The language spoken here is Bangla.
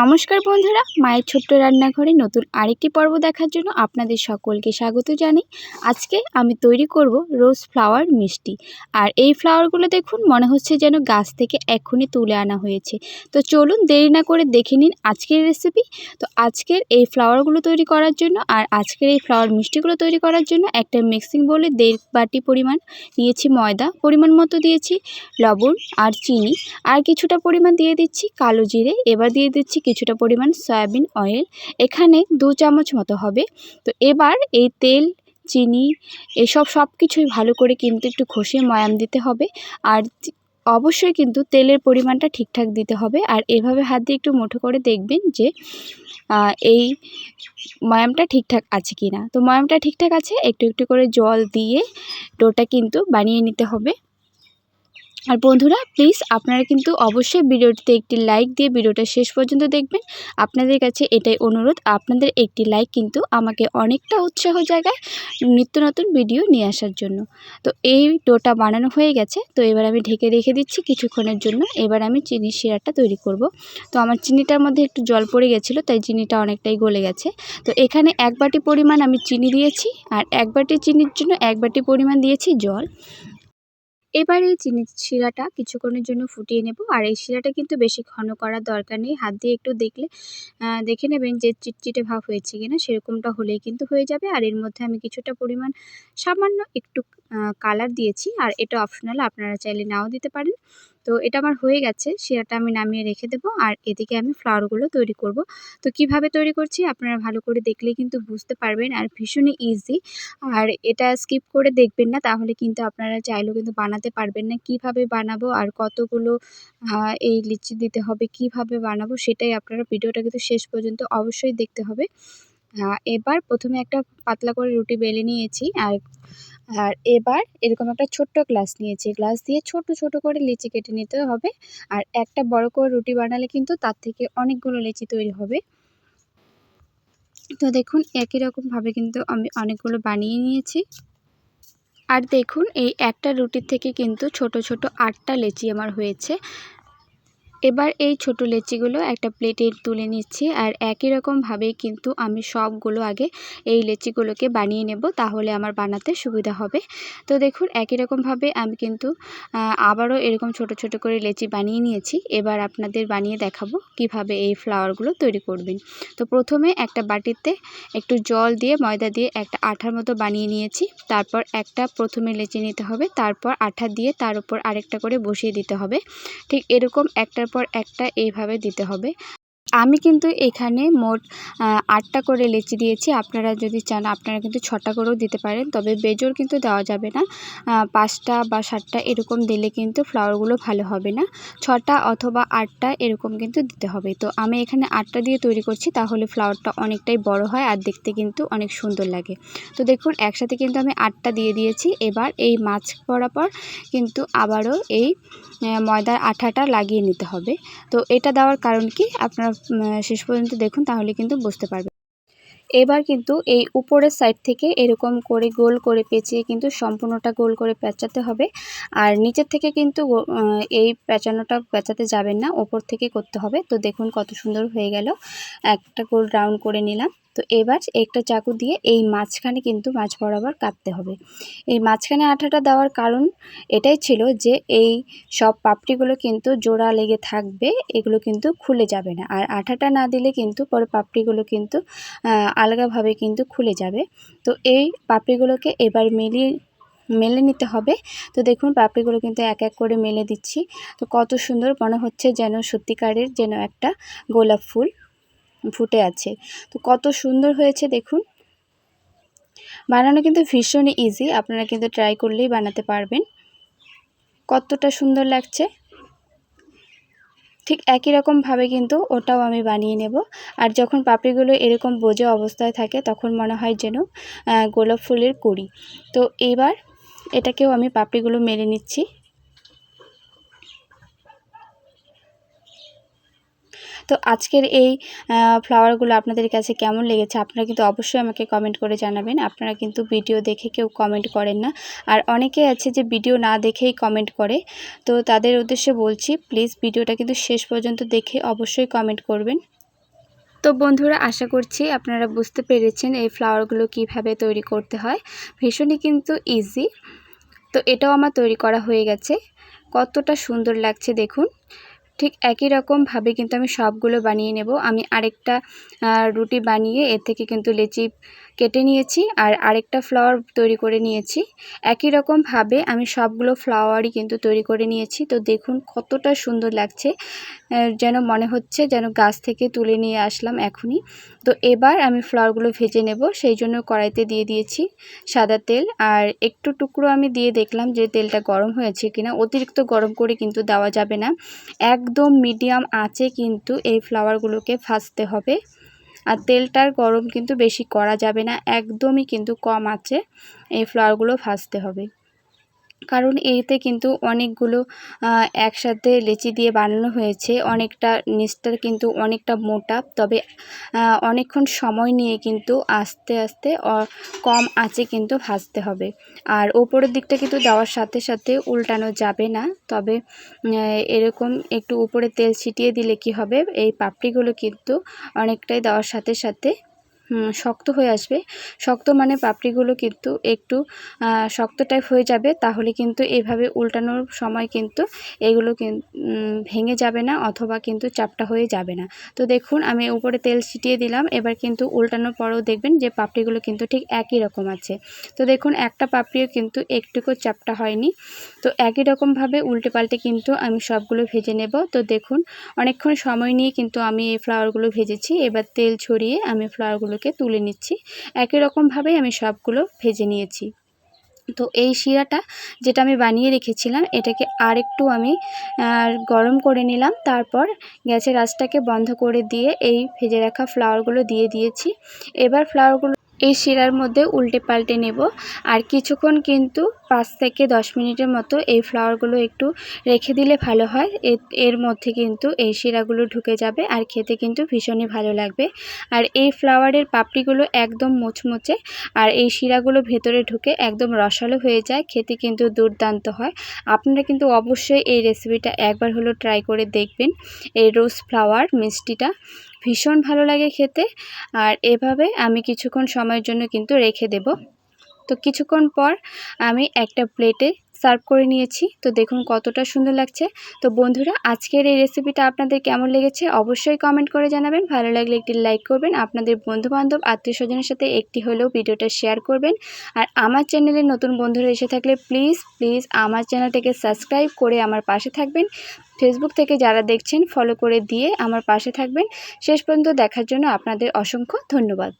নমস্কার বন্ধুরা, মায়ের ছোট্ট রান্নাঘরে নতুন আরেকটি পর্ব দেখার জন্য আপনাদের সকলকে স্বাগত জানাই। আজকে আমি তৈরি করব রোজ ফ্লাওয়ার মিষ্টি। আর এই ফ্লাওয়ারগুলো দেখুন, মনে হচ্ছে যেন গাছ থেকে এক্ষুনি তুলে আনা হয়েছে। তো চলুন দেরি না করে দেখে নিন আজকের রেসিপি তো আজকের এই ফ্লাওয়ারগুলো তৈরি করার জন্য আর আজকের এই ফ্লাওয়ার মিষ্টিগুলো তৈরি করার জন্য একটা মিক্সিং বলে দেড় বাটি পরিমাণ নিয়েছি ময়দা, পরিমাণ মতো দিয়েছি লবণ আর চিনি। আর কিছুটা পরিমাণ দিয়ে দিচ্ছি কালো জিরে, এবার দিয়ে দিচ্ছি কিছুটা পরিমাণ সয়াবিন অয়েল এখানে দু চামচ মতো হবে। তো এবার এই তেল, চিনি এসব সব কিছুই ভালো করে কিন্তু একটু ঘষে ময়াম দিতে হবে। আর অবশ্যই কিন্তু তেলের পরিমাণটা ঠিকঠাক দিতে হবে। আর এভাবে হাত দিয়ে একটু মুঠো করে দেখবেন যে এই ময়ামটা ঠিকঠাক আছে কি না তো ময়ামটা ঠিকঠাক আছে, একটু একটু করে জল দিয়ে ডোটা কিন্তু বানিয়ে নিতে হবে। আর বন্ধুরা প্লিজ আপনারা কিন্তু অবশ্যই ভিডিওটিতে একটি লাইক দিয়ে ভিডিওটা শেষ পর্যন্ত দেখবেন। আপনাদের কাছে এটাই অনুরোধ, আপনাদের একটি লাইক কিন্তু আমাকে অনেকটা উৎসাহ জায়গায় নিত্য নতুন ভিডিও নিয়ে আসার জন্য। তো এই ডোটা বানানো হয়ে গেছে, তো এবার আমি ঢেকে রেখে দিচ্ছি কিছুক্ষণের জন্য। এবার আমি চিনির শিরাটা তৈরি করব। তো আমার চিনিটার মধ্যে একটু জল পড়ে গেছিল, তাই চিনিটা অনেকটাই গলে গেছে। তো এখানে এক বাটি পরিমাণ আমি চিনি দিয়েছি, আর এক বাটি চিনির জন্য এক বাটি পরিমাণ দিয়েছি জল। এবার এই চিনি শিরাটা কিছুক্ষণের জন্য ফুটিয়ে নেব। আর এই শিরাটা কিন্তু বেশি ঘন করার দরকার নেই। হাত দিয়ে একটু দেখলে দেখে নেবেন যে চিটচিটে ভাব হয়েছে কিনা। সেরকমটা হলেই কিন্তু হয়ে যাবে। আর এর মধ্যে আমি কিছুটা পরিমাণ সামান্য একটু কালার দিয়েছি। আর এটা অপশনাল আপনারা চাইলে নাও দিতে পারেন। তো এটা আমার হয়ে গেছে শিরাটা আমি নামিয়ে রেখে দেব আর এদিকে আমি ফ্লাওয়ারগুলো তৈরি করব। তো কীভাবে তৈরি করছি আপনারা ভালো করে দেখলেই কিন্তু বুঝতে পারবেন আর ভীষণই ইজি আর এটা স্কিপ করে দেখবেন না, তাহলে কিন্তু আপনারা চাইলেও কিন্তু বানাতে পারবেন না। কীভাবে বানাবো আর কতগুলো এই লিচি দিতে হবে, কীভাবে বানাবো সেটাই আপনারা ভিডিওটা কিন্তু শেষ পর্যন্ত অবশ্যই দেখতে হবে। এবার প্রথমে একটা পাতলা করে রুটি বেলে নিয়েছি আর আর এবার এরকম একটা ছোট্ট গ্লাস নিয়েছি। গ্লাস দিয়ে ছোট ছোট করে লিচি কেটে নিতে হবে। আর একটা বড় করে রুটি বানালে কিন্তু তার থেকে অনেকগুলো লিচি তৈরি হবে। তো দেখুন, একই রকমভাবে কিন্তু আমি অনেকগুলো বানিয়ে নিয়েছি। আর দেখুন, এই একটা রুটির থেকে কিন্তু ছোট ছোট আটটা লেচি আমার হয়েছে। এবার এই ছোট লেচিগুলো একটা প্লেটে তুলে নিচ্ছি আর একই রকমভাবেই কিন্তু আমি সবগুলো আগে এই লেচিগুলোকে বানিয়ে নেব তাহলে আমার বানাতে সুবিধা হবে। তো দেখুন, একই রকমভাবে আমি কিন্তু আবারও এরকম ছোট ছোট করে লেচি বানিয়ে নিয়েছি। এবার আপনাদের বানিয়ে দেখাবো কীভাবে এই ফ্লাওয়ারগুলো তৈরি করবেন। তো প্রথমে একটা বাটিতে একটু জল দিয়ে, ময়দা দিয়ে একটা আঠার মতো বানিয়ে নিয়েছি। তারপর একটা প্রথমে লেচি নিতে হবে, তারপর আঠা দিয়ে তার উপর আরেকটা করে বসিয়ে দিতে হবে। ঠিক এরকম পর একটা এইভাবে দিতে হবে। আমি কিন্তু এখানে মোট আটটা করে লেচি দিয়েছি। আপনারা যদি চান, আপনারা কিন্তু ছটা করেও দিতে পারেন। তবে বেজোর কিন্তু দেওয়া যাবে না। পাঁচটা বা সাতটা এরকম দিলে কিন্তু ফ্লাওয়ারগুলো ভালো হবে না। ছটা অথবা আটটা এরকম কিন্তু দিতে হবে। তো আমি এখানে আটটা দিয়ে তৈরি করছি, তাহলে ফ্লাওয়ারটা অনেকটাই বড় হয় আর দেখতে কিন্তু অনেক সুন্দর লাগে। তো দেখুন, একসাথে কিন্তু আমি আটটা দিয়ে দিয়েছি। এবার এই মাছ বরাবর কিন্তু আবারও এই ময়দার আঠাটা লাগিয়ে নিতে হবে। তো এটা দেওয়ার কারণ কি? আপনারা শেষ পর্যন্ত দেখুন, তাহলে কিন্তু বুঝতে পারবে এবার কিন্তু এই উপরের সাইড থেকে এরকম করে গোল করে পেঁচিয়ে কিন্তু সম্পূর্ণটা গোল করে পেঁচাতে হবে। আর নিচের থেকে কিন্তু এই পেঁচানোটা পেঁচাতে যাবেন না, ওপর থেকে করতে হবে। তো দেখুন কত সুন্দর হয়ে গেল। একটা গোল রাউন্ড করে নিলাম। তো এবার একটা চাকু দিয়ে এই মাঝখানে কিন্তু মাছ বরাবর কাটতে হবে। এই মাঝখানে আঠাটা দেওয়ার কারণ এটাই ছিল যে এই সব পাপড়িগুলো কিন্তু জোড়া লেগে থাকবে, এগুলো কিন্তু খুলে যাবে না। আর আঠাটা না দিলে কিন্তু পরে পাপড়িগুলো কিন্তু আলাদাভাবে কিন্তু খুলে যাবে। তো এই পাপড়িগুলোকে এবার মিলিয়ে, মেলে নিতে হবে। তো দেখুন পাপড়িগুলো কিন্তু এক এক করে মেলে দিচ্ছি। তো কত সুন্দর মনে হচ্ছে যেন সত্যিকারের যেন একটা গোলাপ ফুল। ফুটে আছে। তো কত সুন্দর হয়েছে দেখুন। বানানো কিন্তু ভীষণই ইজি আপনারা কিন্তু ট্রাই করলেই বানাতে পারবেন। কতটা সুন্দর লাগছে। ঠিক একই রকমভাবে কিন্তু ওটাও আমি বানিয়ে নেব। আর যখন পাপড়িগুলো এরকম বোঝে অবস্থায় থাকে, তখন মনে হয় যেন গোলাপ ফুলের কুড়ি। তো এবার এটাকেও আমি পাপড়িগুলো মেরে নিচ্ছি। তো আজকের এই ফ্লাওয়ারগুলো আপনাদের কাছে কেমন লেগেছে? আপনারা কিন্তু অবশ্যই আমাকে কমেন্ট করে জানাবেন। আপনারা কিন্তু ভিডিও দেখে কেউ কমেন্ট করেন না। আর অনেকে আছে যে ভিডিও না দেখেই কমেন্ট করে। তো তাদের উদ্দেশ্যে বলছি প্লিজ ভিডিওটা কিন্তু শেষ পর্যন্ত দেখে অবশ্যই কমেন্ট করবেন। তো বন্ধুরা, আশা করছি আপনারা বুঝতে পেরেছেন এই ফ্লাওয়ারগুলো কীভাবে তৈরি করতে হয়। ভীষণই কিন্তু ইজি তো এটাও আমার তৈরি করা হয়ে গেছে। কতটা সুন্দর লাগছে দেখুন। ঠিক একই রকমভাবে কিন্তু আমি সবগুলো বানিয়ে নেব। আমি আরেকটা রুটি বানিয়ে এর থেকে কিন্তু লেচি কেটে নিয়েছি আর আরেকটা ফ্লাওয়ার তৈরি করে নিয়েছি। একই রকমভাবে আমি সবগুলো ফ্লাওয়ারই কিন্তু তৈরি করে নিয়েছি। তো দেখুন কতটা সুন্দর লাগছে যেন মনে হচ্ছে যেন গাছ থেকে তুলে নিয়ে আসলাম এখনই। তো এবার আমি ফ্লাওয়ারগুলো ভেজে নেব, সেই জন্য কড়াইতে দিয়ে দিয়েছি সাদা তেল। আর একটু টুকরো আমি দিয়ে দেখলাম যে তেলটা গরম হয়েছে কিনা, অতিরিক্ত গরম করে কিন্তু দেওয়া যাবে না। একদম মিডিয়াম আঁচে কিন্তু এই ফ্লাওয়ারগুলোকে ভাজতে হবে। আর তেলটার গরম কিন্তু বেশি করা যাবে না, একদমই কিন্তু কম আছে। এই ফ্লাওয়ারগুলো ভাজতে হবে। কারণ এতে কিন্তু অনেকগুলো একসাথে লেচি দিয়ে বানানো হয়েছে। অনেকটা নিচটা কিন্তু অনেকটা মোটা, তবে অনেকক্ষণ সময় নিয়ে কিন্তু আস্তে আস্তে কম আঁচে কিন্তু ভাজতে হবে। আর ওপরের দিকটা কিন্তু দেওয়ার সাথে সাথে উল্টানো যাবে না, তবে এরকম একটু উপরে তেল ছিটিয়ে দিলে কি হবে? এই পাপড়িগুলো কিন্তু অনেকটাই দেওয়ার সাথে সাথে শক্ত হয়ে আসবে। শক্ত মানে পাপড়িগুলো কিন্তু একটু শক্ত টাইপ হয়ে যাবে, তাহলে কিন্তু এভাবে উল্টানোর সময় কিন্তু এগুলো ভেঙে যাবে না অথবা কিন্তু চাপটা হয়ে যাবে না। তো দেখুন, আমি উপরে তেল ছিটিয়ে দিলাম, এবার কিন্তু উল্টানোর পরেও দেখবেন যে পাপড়িগুলো কিন্তু ঠিক একই রকম আছে। তো দেখুন, একটা পাপড়িও কিন্তু একটুকু চাপটা হয়নি। তো একই রকমভাবে উল্টে পাল্টে কিন্তু আমি সবগুলো ভেজে নেব। তো দেখুন, অনেকক্ষণ সময় নিয়ে কিন্তু আমি এই ফ্লাওয়ারগুলো ভেজেছি। এবার তেল ছড়িয়ে আমি ফ্লাওয়ারগুলো ফ্লাওয়ারগুলোকে তুলে নিচ্ছি। একই রকমভাবেই আমি সবগুলো ভেজে নিয়েছি। তো এই শিরাটা যেটা আমি বানিয়ে রেখেছিলাম, এটাকে আরেকটু আমি গরম করে নিলাম। তারপর গ্যাসের আঁচটাকে বন্ধ করে দিয়ে এই ভেজে রাখা ফ্লাওয়ারগুলো দিয়ে দিয়েছি। এবার ফ্লাওয়ারগুলো এই শিরার মধ্যে উল্টে পাল্টে নেব। আর কিছুক্ষণ কিন্তু পাঁচ থেকে দশ মিনিটের মতো এই ফ্লাওয়ারগুলো একটু রেখে দিলে ভালো হয়। এর মধ্যে কিন্তু এই শিরাগুলো ঢুকে যাবে আর খেতে কিন্তু ভীষণই ভালো লাগবে। আর এই ফ্লাওয়ারের পাপড়িগুলো একদম মুচমুচে আর এই শিরাগুলো ভেতরে ঢুকে একদম রসালো হয়ে যায়, খেতে কিন্তু দুর্দান্ত হয়। আপনারা কিন্তু অবশ্যই এই রেসিপিটা একবার হলো ট্রাই করে দেখবেন। এই রোজ ফ্লাওয়ার মিষ্টিটা। ভীষণ ভালো লাগে খেতে। আর এভাবে আমি কিছুক্ষণ সময়ের জন্য কিন্তু রেখে দেব। তো কিছুক্ষণ পর আমি একটা প্লেটে সার্ভ করে নিয়েছি। তো দেখুন কতটা সুন্দর লাগছে। তো বন্ধুরা, আজকের এই রেসিপিটা আপনাদের কেমন লেগেছে অবশ্যই কমেন্ট করে জানাবেন। ভালো লাগলে একটি লাইক করবেন। আপনাদের বন্ধুবান্ধব আত্মীয় স্বজনের সাথে একটি হলেও ভিডিওটা শেয়ার করবেন। আর আমার চ্যানেলে নতুন বন্ধুরা এসে থাকলে প্লিজ প্লিজ আমার চ্যানেলটাকে সাবস্ক্রাইব করে আমার পাশে থাকবেন। ফেসবুক থেকে যারা দেখছেন ফলো করে দিয়ে আমার পাশে থাকবেন। শেষ পর্যন্ত দেখার জন্য আপনাদের অসংখ্য ধন্যবাদ।